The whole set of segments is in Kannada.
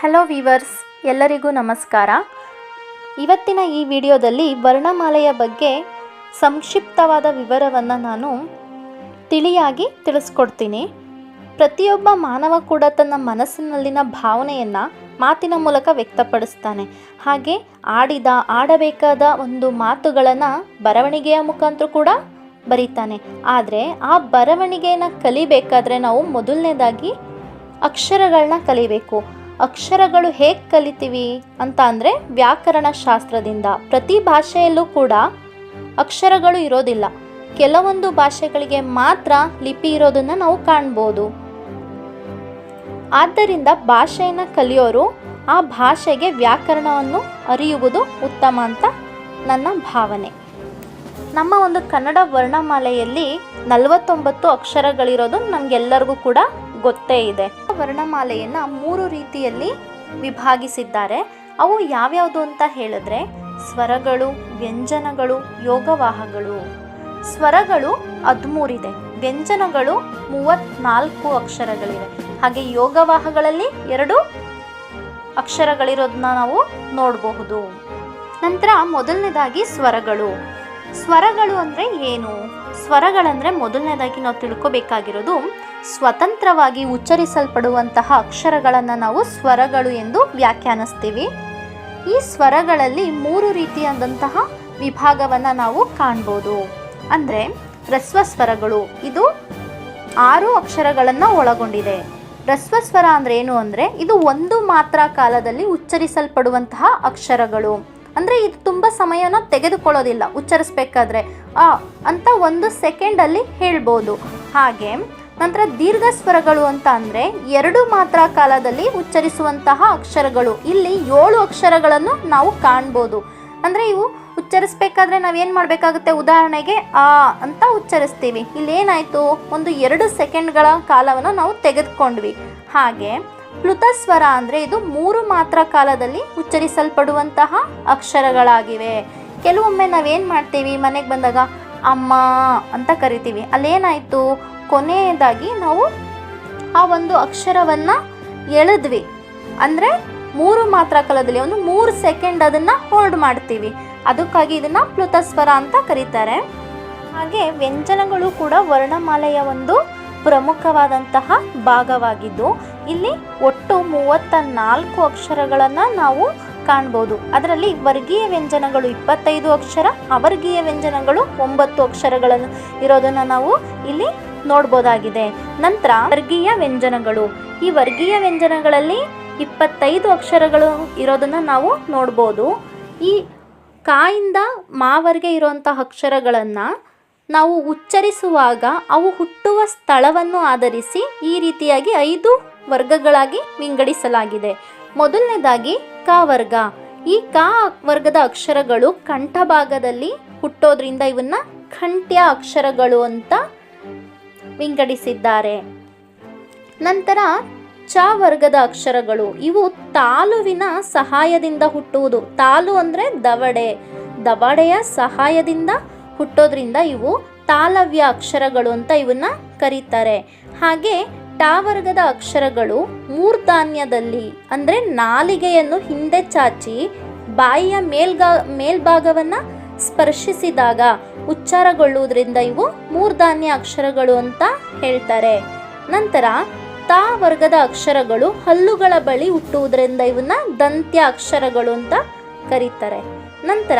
ಹಲೋ ವೀವರ್ಸ್ ಎಲ್ಲರಿಗೂ ನಮಸ್ಕಾರ. ಇವತ್ತಿನ ಈ ವಿಡಿಯೋದಲ್ಲಿ ವರ್ಣಮಾಲೆಯ ಬಗ್ಗೆ ಸಂಕ್ಷಿಪ್ತವಾದ ವಿವರವನ್ನು ನಾನು ತಿಳಿಯಾಗಿ ತಿಳಿಸ್ಕೊಡ್ತೀನಿ. ಪ್ರತಿಯೊಬ್ಬ ಮಾನವ ಕೂಡ ತನ್ನ ಮನಸ್ಸಿನಲ್ಲಿನ ಭಾವನೆಯನ್ನು ಮಾತಿನ ಮೂಲಕ ವ್ಯಕ್ತಪಡಿಸ್ತಾನೆ. ಹಾಗೆ ಆಡಿದ, ಆಡಬೇಕಾದ ಒಂದು ಮಾತುಗಳನ್ನು ಬರವಣಿಗೆಯ ಮುಖಾಂತರ ಕೂಡ ಬರೀತಾನೆ. ಆದರೆ ಆ ಬರವಣಿಗೆಯನ್ನು ಕಲಿಬೇಕಾದ್ರೆ ನಾವು ಮೊದಲನೇದಾಗಿ ಅಕ್ಷರಗಳನ್ನ ಕಲಿಬೇಕು. ಅಕ್ಷರಗಳು ಹೇಗೆ ಕಲಿತೀವಿ ಅಂತ ಅಂದರೆ ವ್ಯಾಕರಣ ಶಾಸ್ತ್ರದಿಂದ ಪ್ರತಿ ಭಾಷೆಯಲ್ಲೂ ಕೂಡ ಅಕ್ಷರಗಳು ಇರೋದಿಲ್ಲ. ಕೆಲವೊಂದು ಭಾಷೆಗಳಿಗೆ ಮಾತ್ರ ಲಿಪಿ ಇರೋದನ್ನು ನಾವು ಕಾಣ್ಬೋದು. ಆದ್ದರಿಂದ ಭಾಷೆಯನ್ನು ಕಲಿಯೋರು ಆ ಭಾಷೆಗೆ ವ್ಯಾಕರಣವನ್ನು ಅರಿಯುವುದು ಉತ್ತಮ ಅಂತ ನನ್ನ ಭಾವನೆ. ನಮ್ಮ ಒಂದು ಕನ್ನಡ ವರ್ಣಮಾಲೆಯಲ್ಲಿ ನಲವತ್ತೊಂಬತ್ತು ಅಕ್ಷರಗಳಿರೋದು ನಮಗೆಲ್ಲರಿಗೂ ಕೂಡ ಗೊತ್ತೇ ಇದೆ. ವರ್ಣಮಾಲೆಯನ್ನು ಮೂರು ರೀತಿಯಲ್ಲಿ ವಿಭಾಗಿಸಿದ್ದಾರೆ. ಅವು ಯಾವ್ಯಾವುದು ಅಂತ ಹೇಳಿದ್ರೆ ಸ್ವರಗಳು, ವ್ಯಂಜನಗಳು, ಯೋಗವಾಹಗಳು. ಸ್ವರಗಳು ಹದಿಮೂರಿದೆ. ವ್ಯಂಜನಗಳು ಮೂವತ್ನಾಲ್ಕು ಅಕ್ಷರಗಳಿವೆ. ಹಾಗೆ ಯೋಗವಾಹಗಳಲ್ಲಿ ಎರಡು ಅಕ್ಷರಗಳಿರೋದನ್ನ ನಾವು ನೋಡಬಹುದು. ನಂತರ ಮೊದಲನೇದಾಗಿ ಸ್ವರಗಳು. ಸ್ವರಗಳು ಅಂದರೆ ಏನು? ಸ್ವರಗಳಂದರೆ ಮೊದಲನೇದಾಗಿ ನಾವು ತಿಳ್ಕೊಬೇಕಾಗಿರೋದು ಸ್ವತಂತ್ರವಾಗಿ ಉಚ್ಚರಿಸಲ್ಪಡುವಂತಹ ಅಕ್ಷರಗಳನ್ನು ನಾವು ಸ್ವರಗಳು ಎಂದು ವ್ಯಾಖ್ಯಾನಿಸ್ತೀವಿ. ಈ ಸ್ವರಗಳಲ್ಲಿ ಮೂರು ರೀತಿಯಾದಂತಹ ವಿಭಾಗವನ್ನು ನಾವು ಕಾಣ್ಬೋದು. ಅಂದರೆ ಹ್ರಸ್ವ ಸ್ವರಗಳು ಇದು ಆರು ಅಕ್ಷರಗಳನ್ನು ಒಳಗೊಂಡಿದೆ. ಹ್ರಸ್ವ ಸ್ವರ ಅಂದ್ರೆ ಏನು ಅಂದರೆ ಇದು ಒಂದು ಮಾತ್ರ ಕಾಲದಲ್ಲಿ ಉಚ್ಚರಿಸಲ್ಪಡುವಂತಹ ಅಕ್ಷರಗಳು. ಅಂದರೆ ಇದು ತುಂಬ ಸಮಯನ ತೆಗೆದುಕೊಳ್ಳೋದಿಲ್ಲ, ಉಚ್ಚರಿಸ್ಬೇಕಾದ್ರೆ. ಆ, ಅಂತ ಒಂದು ಸೆಕೆಂಡಲ್ಲಿ ಹೇಳ್ಬೋದು. ಹಾಗೆ, ನಂತರ ದೀರ್ಘ ಸ್ವರಗಳು ಅಂತ ಅಂದರೆ ಎರಡು ಮಾತ್ರ ಕಾಲದಲ್ಲಿ ಉಚ್ಚರಿಸುವಂತಹ ಅಕ್ಷರಗಳು. ಇಲ್ಲಿ ಏಳು ಅಕ್ಷರಗಳನ್ನು ನಾವು ಕಾಣ್ಬೋದು. ಅಂದರೆ ಇವು ಉಚ್ಚರಿಸ್ಬೇಕಾದ್ರೆ ನಾವೇನು ಮಾಡಬೇಕಾಗುತ್ತೆ? ಉದಾಹರಣೆಗೆ ಆ ಅಂತ ಉಚ್ಚರಿಸ್ತೀವಿ. ಇಲ್ಲಿ ಏನಾಯಿತು ಒಂದು ಎರಡು ಸೆಕೆಂಡ್ಗಳ ಕಾಲವನ್ನು ನಾವು ತೆಗೆದುಕೊಂಡ್ವಿ. ಹಾಗೆ ಪ್ಲುತಸ್ವರ ಅಂದರೆ ಇದು ಮೂರು ಮಾತ್ರ ಕಾಲದಲ್ಲಿ ಉಚ್ಚರಿಸಲ್ಪಡುವಂತಹ ಅಕ್ಷರಗಳಾಗಿವೆ. ಕೆಲವೊಮ್ಮೆ ನಾವೇನು ಮಾಡ್ತೀವಿ? ಮನೆಗೆ ಬಂದಾಗ ಅಮ್ಮ ಅಂತ ಕರಿತೀವಿ. ಅಲ್ಲೇನಾಯಿತು? ಕೊನೆಯದಾಗಿ ನಾವು ಆ ಒಂದು ಅಕ್ಷರವನ್ನು ಎಳೆದ್ವಿ. ಅಂದರೆ ಮೂರು ಮಾತ್ರ ಕಾಲದಲ್ಲಿ, ಒಂದು ಮೂರು ಸೆಕೆಂಡ್ ಅದನ್ನು ಹೋಲ್ಡ್ ಮಾಡ್ತೀವಿ. ಅದಕ್ಕಾಗಿ ಇದನ್ನು ಪ್ಲುತಸ್ವರ ಅಂತ ಕರೀತಾರೆ. ಹಾಗೆ ವ್ಯಂಜನಗಳು ಕೂಡ ವರ್ಣಮಾಲೆಯ ಒಂದು ಪ್ರಮುಖವಾದಂತಹ ಭಾಗವಾಗಿದ್ದು, ಇಲ್ಲಿ ಒಟ್ಟು ಮೂವತ್ತ ನಾಲ್ಕು ಅಕ್ಷರಗಳನ್ನು ನಾವು ಕಾಣ್ಬೋದು. ಅದರಲ್ಲಿ ವರ್ಗೀಯ ವ್ಯಂಜನಗಳು ಇಪ್ಪತ್ತೈದು ಅಕ್ಷರ, ಅವರ್ಗೀಯ ವ್ಯಂಜನಗಳು ಒಂಬತ್ತು ಅಕ್ಷರಗಳನ್ನು ಇರೋದನ್ನು ನಾವು ಇಲ್ಲಿ ನೋಡ್ಬೋದಾಗಿದೆ. ನಂತರ ವರ್ಗೀಯ ವ್ಯಂಜನಗಳು. ಈ ವರ್ಗೀಯ ವ್ಯಂಜನಗಳಲ್ಲಿ ಇಪ್ಪತ್ತೈದು ಅಕ್ಷರಗಳು ಇರೋದನ್ನು ನಾವು ನೋಡ್ಬೋದು. ಈ ಕಾಯಿಂದ ಮಾವರೆಗೆ ಇರುವಂತಹ ಅಕ್ಷರಗಳನ್ನು ನಾವು ಉಚ್ಚರಿಸುವಾಗ ಅವು ಹುಟ್ಟುವ ಸ್ಥಳವನ್ನು ಆಧರಿಸಿ ಈ ರೀತಿಯಾಗಿ ಐದು ವರ್ಗಗಳಾಗಿ ವಿಂಗಡಿಸಲಾಗಿದೆ. ಮೊದಲನೇದಾಗಿ ಕ ವರ್ಗ. ಈ ಕ ವರ್ಗದ ಅಕ್ಷರಗಳು ಕಂಠಭಾಗದಲ್ಲಿ ಹುಟ್ಟೋದ್ರಿಂದ ಇವನ್ನ ಕಂಠ್ಯ ಅಕ್ಷರಗಳು ಅಂತ ವಿಂಗಡಿಸಿದ್ದಾರೆ. ನಂತರ ಚ ವರ್ಗದ ಅಕ್ಷರಗಳು. ಇವು ತಾಲುವಿನ ಸಹಾಯದಿಂದ ಹುಟ್ಟುವುದು. ತಾಲು ಅಂದರೆ ದವಡೆ. ದವಡೆಯ ಸಹಾಯದಿಂದ ಹುಟ್ಟೋದ್ರಿಂದ ಇವು ತಾಲವ್ಯ ಅಕ್ಷರಗಳು ಅಂತ ಇವನ್ನ ಕರೀತಾರೆ. ಹಾಗೆ ಟಾ ವರ್ಗದ ಅಕ್ಷರಗಳು ಮೂರ್ಧಾನ್ಯದಲ್ಲಿ ಅಂದರೆ ನಾಲಿಗೆಯನ್ನು ಹಿಂದೆ ಚಾಚಿ ಬಾಯಿಯ ಮೇಲ್ಗಾ ಮೇಲ್ಭಾಗವನ್ನು ಸ್ಪರ್ಶಿಸಿದಾಗ ಉಚ್ಚಾರಗೊಳ್ಳುವುದರಿಂದ ಇವು ಮೂರ್ಧಾನ್ಯ ಅಕ್ಷರಗಳು ಅಂತ ಹೇಳ್ತಾರೆ. ನಂತರ ತಾ ವರ್ಗದ ಅಕ್ಷರಗಳು ಹಲ್ಲುಗಳ ಬಳಿ ಹುಟ್ಟುವುದರಿಂದ ಇವನ್ನ ದಂತ್ಯ ಅಕ್ಷರಗಳು ಅಂತ ಕರೀತಾರೆ. ನಂತರ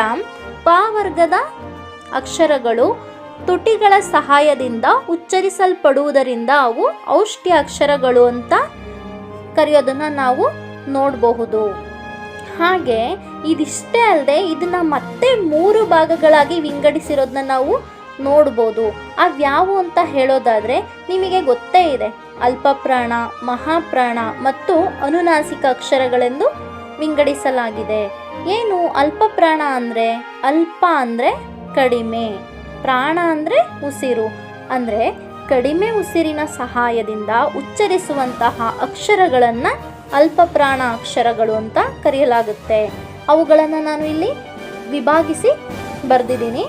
ಪ ವರ್ಗದ ಅಕ್ಷರಗಳು ತುಟಿಗಳ ಸಹಾಯದಿಂದ ಉಚ್ಚರಿಸಲ್ಪಡುವುದರಿಂದ ಅವು ಔಷ್ಟ್ಯ ಅಕ್ಷರಗಳು ಅಂತ ಕರೆಯೋದನ್ನು ನಾವು ನೋಡಬಹುದು. ಹಾಗೆ ಇದಿಷ್ಟೇ ಅಲ್ಲದೆ ಇದನ್ನ ಮತ್ತೆ ಮೂರು ಭಾಗಗಳಾಗಿ ವಿಂಗಡಿಸಿರೋದನ್ನ ನಾವು ನೋಡ್ಬೋದು. ಅವ್ಯಾವು ಅಂತ ಹೇಳೋದಾದರೆ ನಿಮಗೆ ಗೊತ್ತೇ ಇದೆ. ಅಲ್ಪಪ್ರಾಣ, ಮಹಾಪ್ರಾಣ ಮತ್ತು ಅನುನಾಸಿಕ ಅಕ್ಷರಗಳೆಂದು ವಿಂಗಡಿಸಲಾಗಿದೆ. ಏನು ಅಲ್ಪಪ್ರಾಣ ಅಂದರೆ? ಅಲ್ಪ ಅಂದರೆ ಕಡಿಮೆ. ಪ್ರಾಣ ಅಂದರೆ ಉಸಿರು. ಅಂದರೆ ಕಡಿಮೆ ಉಸಿರಿನ ಸಹಾಯದಿಂದ ಉಚ್ಚರಿಸುವಂತಹ ಅಕ್ಷರಗಳನ್ನು ಅಲ್ಪ ಪ್ರಾಣ ಅಕ್ಷರಗಳು ಅಂತ ಕರೆಯಲಾಗುತ್ತೆ. ಅವುಗಳನ್ನು ನಾನು ಇಲ್ಲಿ ವಿಭಾಗಿಸಿ ಬರೆದಿದ್ದೀನಿ.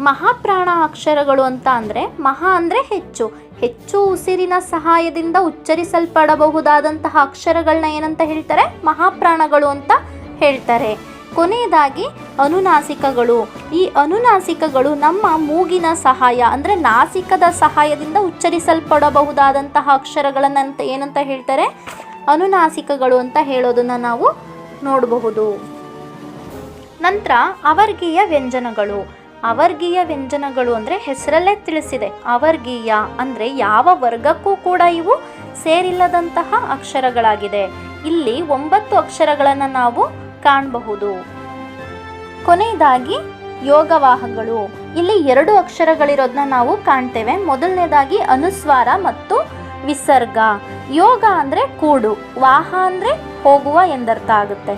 ಮಹಾಪ್ರಾಣ ಅಕ್ಷರಗಳು ಅಂತ ಅಂದರೆ ಮಹಾ ಅಂದರೆ ಹೆಚ್ಚು. ಹೆಚ್ಚು ಉಸಿರಿನ ಸಹಾಯದಿಂದ ಉಚ್ಚರಿಸಲ್ಪಡಬಹುದಾದಂತಹ ಅಕ್ಷರಗಳನ್ನ ಏನಂತ ಹೇಳ್ತಾರೆ? ಮಹಾಪ್ರಾಣಗಳು ಅಂತ ಹೇಳ್ತಾರೆ. ಕೊನೆಯದಾಗಿ ಅನುನಾಸಿಕಗಳು. ಈ ಅನುನಾಸಿಕಗಳು ನಮ್ಮ ಮೂಗಿನ ಸಹಾಯ, ಅಂದರೆ ನಾಸಿಕದ ಸಹಾಯದಿಂದ ಉಚ್ಚರಿಸಲ್ಪಡಬಹುದಾದಂತಹ ಅಕ್ಷರಗಳನ್ನಂತ ಏನಂತ ಹೇಳ್ತಾರೆ? ಅನುನಾಸಿಕಗಳು ಅಂತ ಹೇಳೋದನ್ನು ನಾವು ನೋಡಬಹುದು. ನಂತರ ಅವರ್ಗೀಯ ವ್ಯಂಜನಗಳು. ಅವರ್ಗೀಯ ವ್ಯಂಜನಗಳು ಅಂದರೆ ಹೆಸರಲ್ಲೇ ತಿಳಿಸಿದೆ. ಅವರ್ಗೀಯ ಅಂದರೆ ಯಾವ ವರ್ಗಕ್ಕೂ ಕೂಡ ಇವು ಸೇರಿಲ್ಲದಂತಹ ಅಕ್ಷರಗಳಾಗಿದೆ. ಇಲ್ಲಿ ಒಂಬತ್ತು ಅಕ್ಷರಗಳನ್ನು ನಾವು ಕಾಣಬಹುದು. ಕೊನೆಯದಾಗಿ ಯೋಗವಾಹಗಳು ಇಲ್ಲಿ ಎರಡು ಅಕ್ಷರಗಳಿರೋದನ್ನ ನಾವು ಕಾಣ್ತೇವೆ. ಮೊದಲನೇದಾಗಿ ಅನುಸ್ವಾರ ಮತ್ತು ವಿಸರ್ಗ. ಯೋಗ ಅಂದರೆ ಕೂಡು. ವಾಹ ಅಂದರೆ ಹೋಗುವ ಎಂದರ್ಥ ಆಗುತ್ತೆ.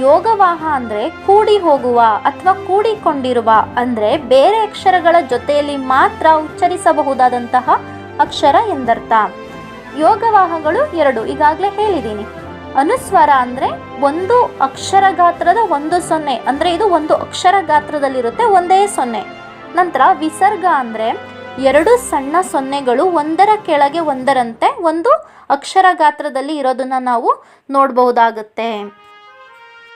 ಯೋಗವಾಹ ಅಂದರೆ ಕೂಡಿ ಹೋಗುವ ಅಥವಾ ಕೂಡಿಕೊಂಡಿರುವ ಅಂದರೆ ಬೇರೆ ಅಕ್ಷರಗಳ ಜೊತೆಯಲ್ಲಿ ಮಾತ್ರ ಉಚ್ಚರಿಸಬಹುದಾದಂತಹ ಅಕ್ಷರ ಎಂದರ್ಥ. ಯೋಗವಾಹಗಳು ಎರಡು. ಈಗಾಗಲೇ ಹೇಳಿದ್ದೀನಿ. ಅನುಸ್ವರ ಅಂದರೆ ಒಂದು ಅಕ್ಷರ ಗಾತ್ರದ ಒಂದು ಸೊನ್ನೆ. ಅಂದರೆ ಇದು ಒಂದು ಅಕ್ಷರ ಗಾತ್ರದಲ್ಲಿರುತ್ತೆ, ಒಂದೇ ಸೊನ್ನೆ. ನಂತರ ವಿಸರ್ಗ ಅಂದರೆ ಎರಡು ಸಣ್ಣ ಸೊನ್ನೆಗಳು ಒಂದರ ಕೆಳಗೆ ಒಂದರಂತೆ ಒಂದು ಅಕ್ಷರ ಗಾತ್ರದಲ್ಲಿ ಇರೋದನ್ನ ನಾವು ನೋಡಬಹುದಾಗುತ್ತೆ.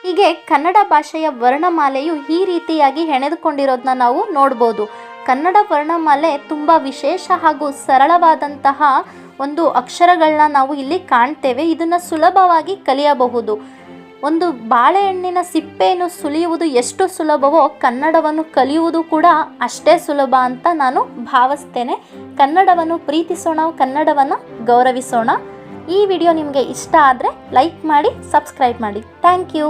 ಹೀಗೆ ಕನ್ನಡ ಭಾಷೆಯ ವರ್ಣಮಾಲೆಯು ಈ ರೀತಿಯಾಗಿ ಹೆಣೆದುಕೊಂಡಿರೋದನ್ನ ನಾವು ನೋಡ್ಬೋದು. ಕನ್ನಡ ವರ್ಣಮಾಲೆ ತುಂಬ ವಿಶೇಷ ಹಾಗೂ ಸರಳವಾದಂತಹ ಒಂದು ಅಕ್ಷರಗಳನ್ನ ನಾವು ಇಲ್ಲಿ ಕಾಣ್ತೇವೆ. ಇದನ್ನು ಸುಲಭವಾಗಿ ಕಲಿಯಬಹುದು. ಒಂದು ಬಾಳೆಹಣ್ಣಿನ ಸಿಪ್ಪೆಯನ್ನು ಸುಲಿಯುವುದು ಎಷ್ಟು ಸುಲಭವೋ ಕನ್ನಡವನ್ನು ಕಲಿಯುವುದು ಕೂಡ ಅಷ್ಟೇ ಸುಲಭ ಅಂತ ನಾನು ಭಾವಿಸ್ತೇನೆ. ಕನ್ನಡವನ್ನು ಪ್ರೀತಿಸೋಣ, ಕನ್ನಡವನ್ನು ಗೌರವಿಸೋಣ. ಈ ವಿಡಿಯೋ ನಿಮಗೆ ಇಷ್ಟ ಆದರೆ ಲೈಕ್ ಮಾಡಿ, ಸಬ್ಸ್ಕ್ರೈಬ್ ಮಾಡಿ. Thank you.